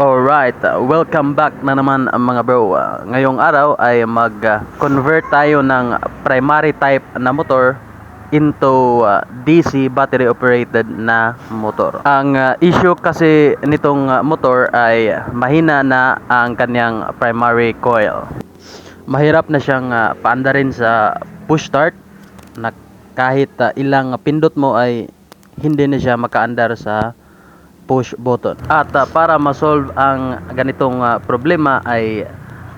Alright, welcome back na naman mga bro. Ngayong araw ay mag-convert tayo ng primary type na motor into uh, DC battery operated na motor. Ang uh, issue kasi nitong uh, motor ay mahina na ang kanyang primary coil. Mahirap na siyang uh, paandarin sa push start na kahit uh, ilang pindot mo ay hindi na siya makaandar sa push button. At uh, para ma-solve ang ganitong uh, problema ay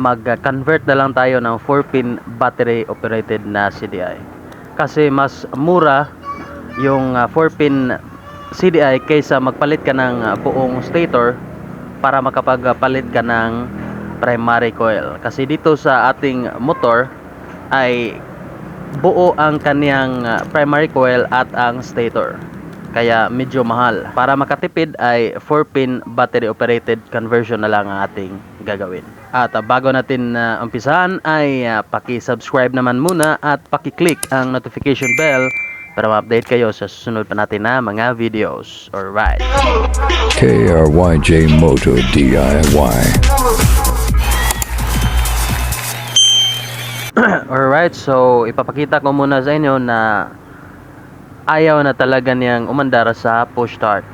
mag-convert na lang tayo ng 4-pin battery operated na CDI. Kasi mas mura yung uh, 4-pin CDI kaysa magpalit ka ng buong stator para makapagpalit ka ng primary coil. Kasi dito sa ating motor ay buo ang kaniyang primary coil at ang stator kaya medyo mahal. Para makatipid ay 4-pin battery operated conversion na lang ang ating gagawin. At uh, bago natin uh, umpisahan ay uh, paki-subscribe naman muna at paki-click ang notification bell para ma-update kayo sa susunod pa natin na mga videos. Alright. KRYJ Moto DIY. Alright, so ipapakita ko muna sa inyo na ayaw na talaga niyang umandar sa push start.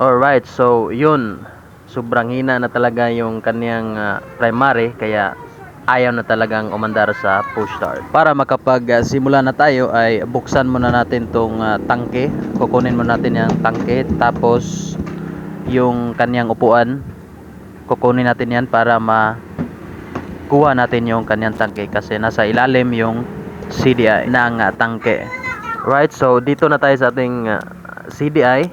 Alright, so yun. Sobrang hina na talaga yung kanyang ah, primary kaya ayaw na talagang umandar sa push start. Para makapag-simula na tayo ay buksan muna natin tong ah, tangke. Kukunin muna natin yung tangke tapos yung kanyang upuan kukunin natin yan para ma kuha natin yung kanyang tangke kasi nasa ilalim yung CDI ng ah, tangke. Right, so dito na tayo sa ating ah, CDI.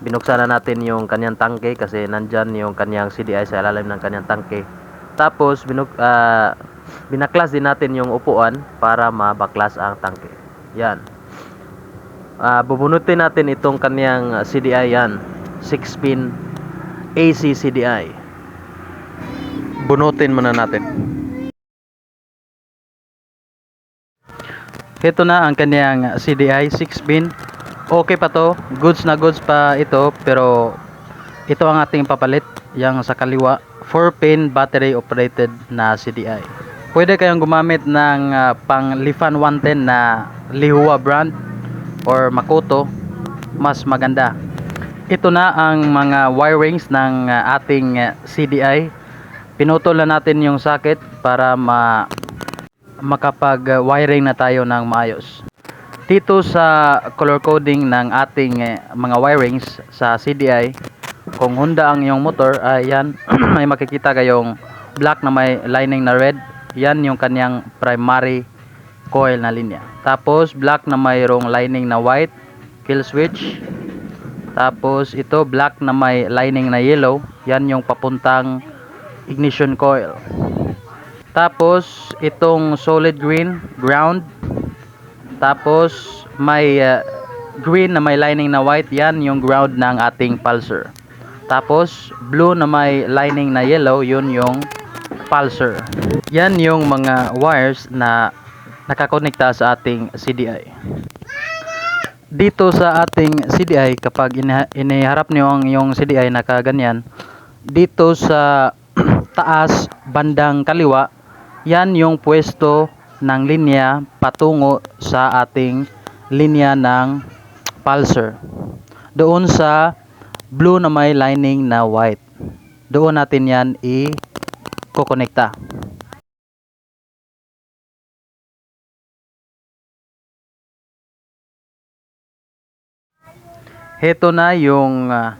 Binuksan na natin yung kanyang tangke kasi nandyan yung kanyang CDI sa ilalim ng kanyang tangke. Tapos binuk ah, binaklas din natin yung upuan para mabaklas ang tangke. Yan. Ah, bubunutin natin itong kanyang ah, CDI yan. 6 pin AC CDI. Bunutin muna natin. Ito na ang kanyang CDI 6 pin. Okay pa to, goods na goods pa ito pero ito ang ating papalit, yang sa kaliwa 4 pin battery operated na CDI. Pwede kayong gumamit ng ah, pang Lifan 110 na Lihua brand or Makoto, mas maganda. Ito na ang mga wirings ng ah, ating ah, CDI. Pinutol na natin yung socket para ma makapag ah, wiring na tayo ng maayos. Dito sa color coding ng ating eh, mga wirings sa CDI, kung Honda ang iyong motor, ay yan, may makikita kayong black na may lining na red. Yan yung kanyang primary coil na linya. Tapos black na mayroong lining na white, kill switch. Tapos ito black na may lining na yellow, yan yung papuntang ignition coil. Tapos itong solid green, ground. Tapos may uh, green na may lining na white, yan yung ground ng ating pulsar. Tapos blue na may lining na yellow, yun yung pulsar. Yan yung mga wires na nakakonekta sa ating CDI. Dito sa ating CDI, kapag iniharap niyo ang yung CDI na kaganyan, dito sa taas bandang kaliwa, yan yung pwesto ng linya patungo sa ating linya ng pulsar. Doon sa blue na may lining na white. Doon natin yan i-kukonekta. Heto na yung ah,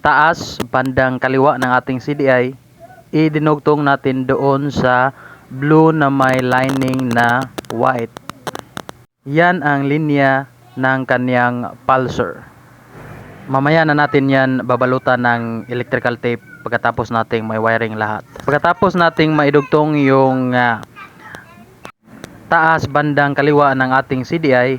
taas bandang kaliwa ng ating CDI. Idinugtong natin doon sa blue na may lining na white. Yan ang linya ng kanyang pulsar. Mamaya na natin yan babalutan ng electrical tape pagkatapos nating may wiring lahat. Pagkatapos nating maidugtong yung ah, taas bandang kaliwa ng ating CDI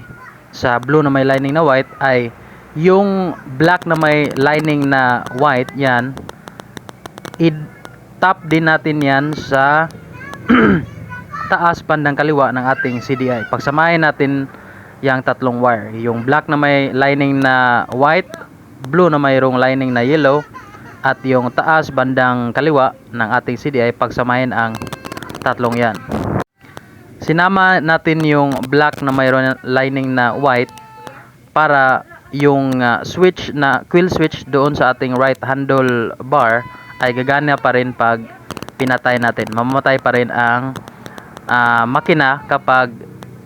sa blue na may lining na white ay yung black na may lining na white yan itap din natin yan sa taas bandang kaliwa ng ating CDI. Pagsamahin natin yung tatlong wire. Yung black na may lining na white, blue na mayroong lining na yellow, at yung taas bandang kaliwa ng ating CDI pagsamahin ang tatlong yan. Sinama natin yung black na mayroon lining na white para yung uh, switch na quill switch doon sa ating right handle bar ay gagana pa rin pag pinatay natin. Mamamatay pa rin ang ah, makina kapag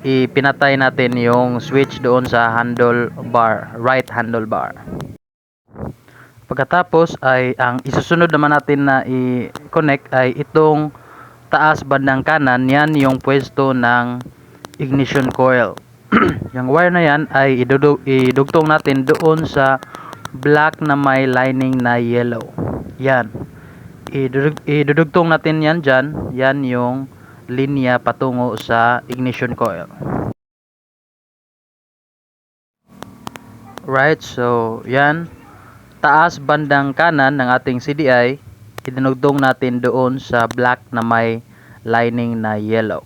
ipinatay natin yung switch doon sa handle bar, right handle bar. Pagkatapos ay ang isusunod naman natin na i-connect ay itong taas bandang kanan, yan yung pwesto ng ignition coil. yung wire na yan ay idugtong natin doon sa black na may lining na yellow. Yan. Idudug- idudugtong natin yan dyan. Yan yung linya patungo sa ignition coil. Right, so yan. Taas bandang kanan ng ating CDI, idinugtong natin doon sa black na may lining na yellow.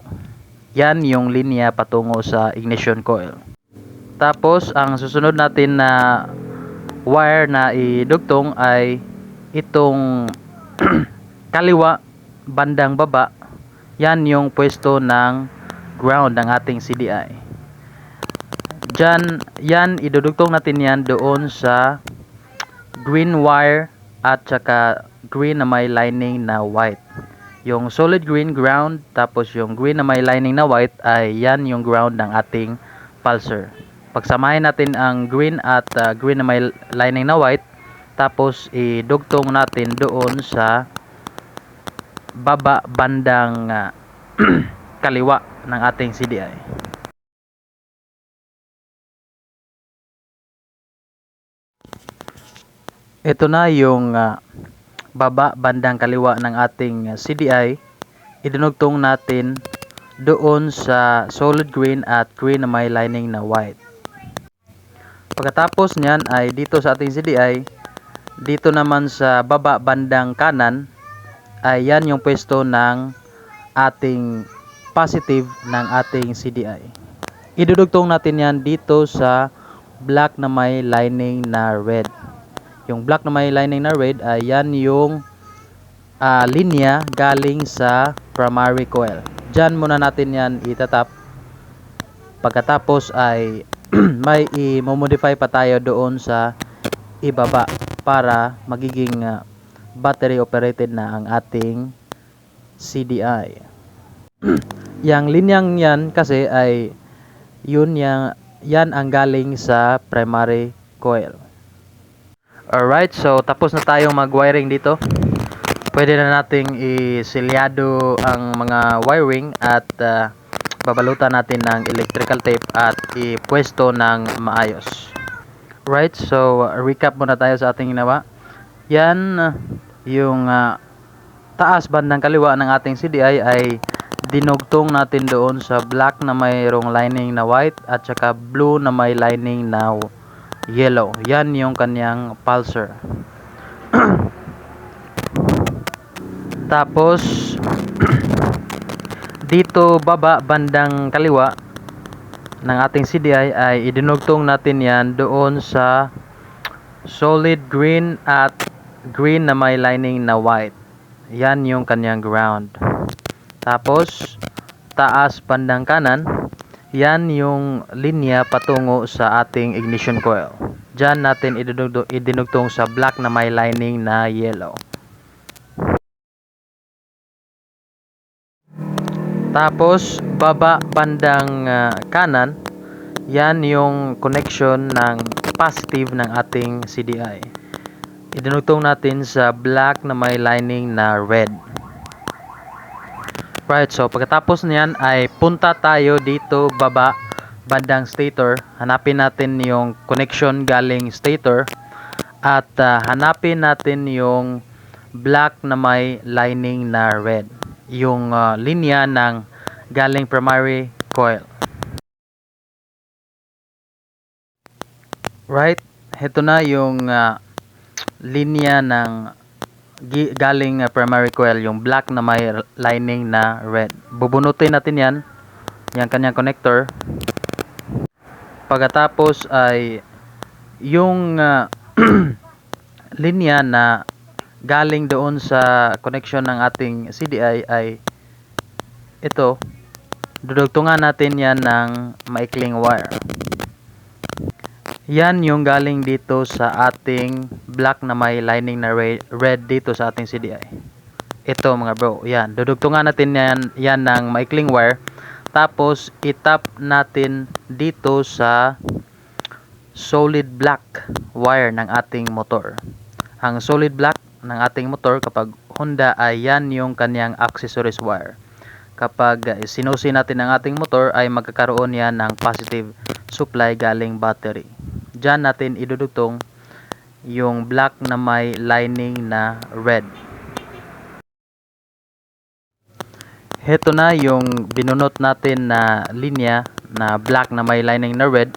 Yan yung linya patungo sa ignition coil. Tapos, ang susunod natin na wire na idugtong ay itong kaliwa bandang baba. Yan yung pwesto ng ground ng ating CDI. Diyan, yan, idudugtong natin yan doon sa green wire at saka green na may lining na white. Yung solid green ground tapos yung green na may lining na white ay yan yung ground ng ating pulsar. Pagsamahin natin ang green at uh, green na may lining na white tapos idugtong natin doon sa baba bandang uh, kaliwa ng ating CDI. Ito na yung ah, baba bandang kaliwa ng ating ah, CDI. Idinugtong natin doon sa solid green at green na may lining na white. Pagkatapos niyan ay dito sa ating CDI, dito naman sa baba bandang kanan ay yan yung pwesto ng ating positive ng ating CDI. Idudugtong natin yan dito sa black na may lining na red. Yung black na may lining na red ay yan yung ah, linya galing sa primary coil. Diyan muna natin yan itatap. Pagkatapos ay may i-modify pa tayo doon sa ibaba para magiging ah, battery operated na ang ating CDI. yang linyang yan kasi ay yun yang yan ang galing sa primary coil. Alright, so tapos na tayong mag-wiring dito. Pwede na nating isilyado ang mga wiring at ah, babalutan natin ng electrical tape at ipwesto ng maayos. Right, so uh, recap muna tayo sa ating ginawa. Yan, uh, yung ah, taas bandang kaliwa ng ating CDI ay dinugtong natin doon sa black na mayroong lining na white at saka blue na may lining na yellow. Yan yung kanyang pulsar. Tapos dito baba bandang kaliwa ng ating CDI ay idinugtong natin yan doon sa solid green at green na may lining na white. Yan yung kanyang ground. Tapos taas bandang kanan, yan yung linya patungo sa ating ignition coil. Diyan natin idinugtong, sa black na may lining na yellow. Tapos baba bandang ah, kanan, yan yung connection ng positive ng ating CDI. Idinugtong natin sa black na may lining na red. Right, so pagkatapos niyan ay punta tayo dito baba bandang stator. Hanapin natin yung connection galing stator at ah, hanapin natin yung black na may lining na red. Yung ah, linya ng galing primary coil. Right, ito na yung ah, linya ng galing uh, primary coil yung black na may lining na red. Bubunutin natin yan, yung kanyang connector. Pagkatapos ay yung uh, linya na galing doon sa connection ng ating CDI ay ito dudugtungan natin yan ng maikling wire yan yung galing dito sa ating black na may lining na red, dito sa ating CDI ito mga bro yan. Dudugtungan natin yan, yan ng maikling wire. Tapos itap natin dito sa solid black wire ng ating motor. Ang solid black ng ating motor kapag Honda ay yan yung kanyang accessories wire. Kapag sinusi natin ang ating motor ay magkakaroon yan ng positive supply galing battery. Diyan natin idudugtong yung black na may lining na red. Heto na yung binunot natin na linya na black na may lining na red.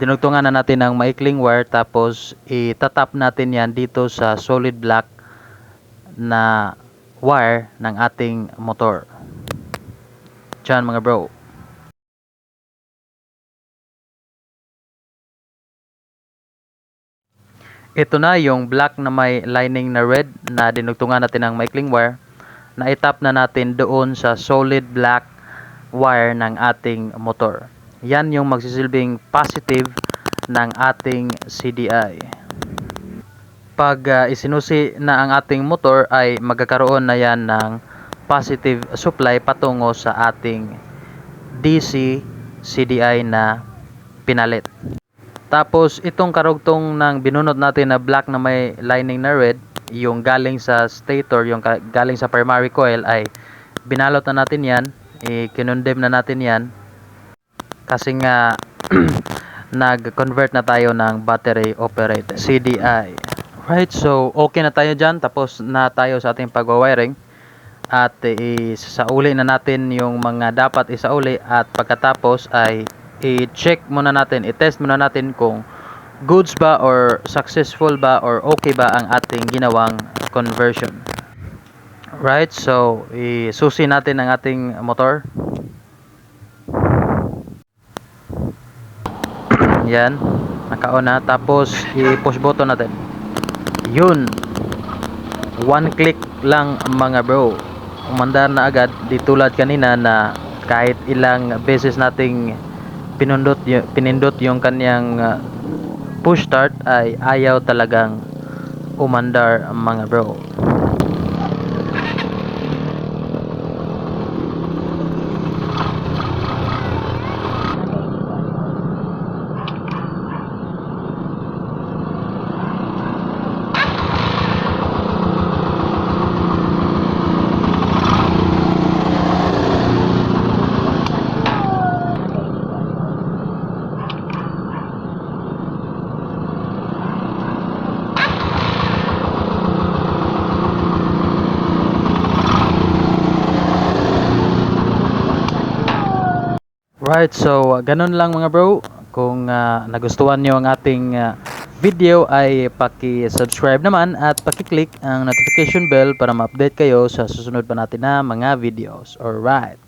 Dinugtungan na natin ng maikling wire tapos itatap natin yan dito sa solid black na wire ng ating motor. Diyan mga bro. Ito na yung black na may lining na red na dinugtungan natin ng maikling wire na itap na natin doon sa solid black wire ng ating motor. Yan yung magsisilbing positive ng ating CDI. Pag uh, isinusi na ang ating motor ay magkakaroon na yan ng positive supply patungo sa ating DC CDI na pinalit. Tapos itong karugtong ng binunot natin na black na may lining na red, yung galing sa stator, yung galing sa primary coil ay binalot na natin yan, i-kinondem na natin yan kasi nga nag-convert na tayo ng battery operated CDI. Right, so okay na tayo dyan. Tapos na tayo sa ating pag-wiring. At isauli na natin yung mga dapat isauli. At pagkatapos ay i-check muna natin, i-test muna natin kung goods ba or successful ba or okay ba ang ating ginawang conversion. Right, so isusi natin ang ating motor. Yan, naka-on na. Tapos i-push button natin. Yun. One click lang mga bro. Umandar na agad. Di tulad kanina na kahit ilang beses nating pinundot y- pinindot yung kanyang uh, push start ay ayaw talagang umandar mga bro. Right, so uh, ganun lang mga bro. Kung uh, nagustuhan nyo ang ating uh, video ay paki-subscribe naman at paki-click ang notification bell para ma-update kayo sa susunod pa natin na mga videos. Alright.